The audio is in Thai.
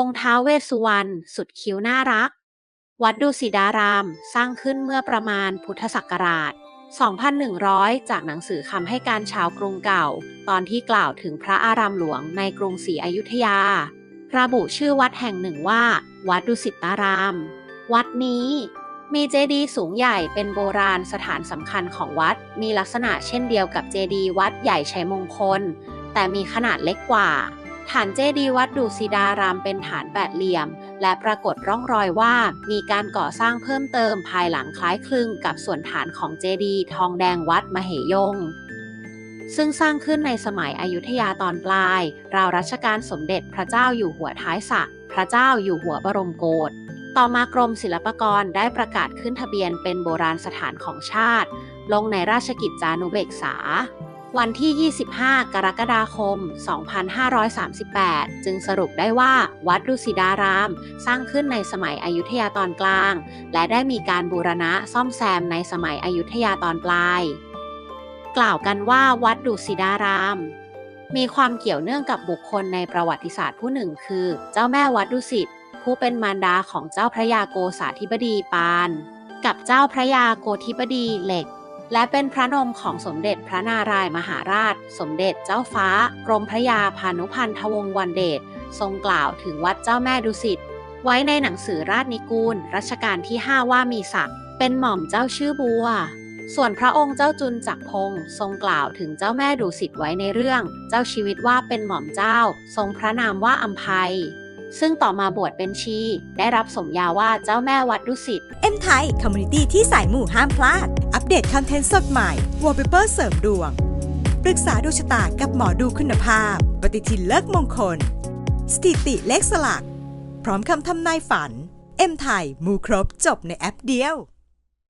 องค์ท้าเวสสุวรรณสุดคิ้วน่ารัก วัดดุสิดารามสร้างขึ้นเมื่อประมาณพุทธศักราช 2,100 จากหนังสือคำให้การชาวกรุงเก่า ตอนที่กล่าวถึงพระอารามหลวงในกรุงศรีอยุธยา ระบุชื่อวัดแห่งหนึ่งว่า วัดดุสิตาราม วัดนี้มีเจดีย์สูงใหญ่เป็นโบราณสถานสำคัญของวัด มีลักษณะเช่นเดียวกับเจดีย์วัดใหญ่ชัยมงคล แต่มีขนาดเล็กกว่า ฐานเจดีย์วัดดุสิดารามเป็นฐานแปดเหลี่ยม และปรากฏร่องรอยว่ามีการก่อสร้างเพิ่มเติมภายหลังคล้ายคลึงกับส่วนฐานของเจดีย์ทองแดงวัดมเหยงซึ่งสร้างขึ้นในสมัยอยุธยาตอนปลาย ราวรัชกาลสมเด็จพระเจ้าอยู่หัวท้ายสระพระเจ้าอยู่หัวบรมโกศ ต่อมากรมศิลปากรได้ประกาศขึ้นทะเบียนเป็นโบราณสถานของชาติ ลงในราชกิจจานุเบกษา วันที่ 25 กรกฎาคม 2538 จึงสรุปได้ว่าวัดดุสิดาราม สร้างขึ้นในสมัยอยุธยาตอนกลาง และได้มีการบูรณะซ่อมแซมในสมัยอยุธยาตอนปลาย กล่าวกันว่าวัดดุสิดาราม มีความเกี่ยวเนื่องกับบุคคลในประวัติศาสตร์ผู้หนึ่งคือ เจ้าแม่วัดดุสิตผู้เป็นมารดาของเจ้าพระยาโกษาธิบดีปาน กับเจ้าพระยาโกธิบดีเหล็ก และเป็นพระนมของสมเด็จพระนารายมหาราช สมเด็จเจ้าฟ้า กรมพระยาพานุพันธวงศ์วันเดชทรงกล่าวถึงวัดเจ้าแม่ดุสิตไว้ในหนังสือราชนิกูลรัชกาลที่ 5 ว่ามีศักดิ์เป็นหม่อมเจ้าชื่อบัว ส่วนพระองค์เจ้าจุนจักพงศ์ทรงกล่าวถึงเจ้าแม่ดุสิตไว้ในเรื่อง เจ้าชีวิตว่าเป็นหม่อมเจ้า ทรงพระนามว่าอัมภัย ซึ่งต่อมาบวชเป็นชี ได้รับสมญาว่าเจ้าแม่วัดดุสิต เอ็มไทยคอมมูนิตี้ที่สายหมู่ห้ามพลาด อัปเดตคอนเทนต์สดใหม่วอลเปเปอร์เสริมดวง ปรึกษาดูชะตากับหมอดูคุณภาพ ปฏิทินเลิกมงคล สถิติเลขสลัก พร้อมคำทำนายฝัน เอ็มไทยมูครบจบในแอปเดียว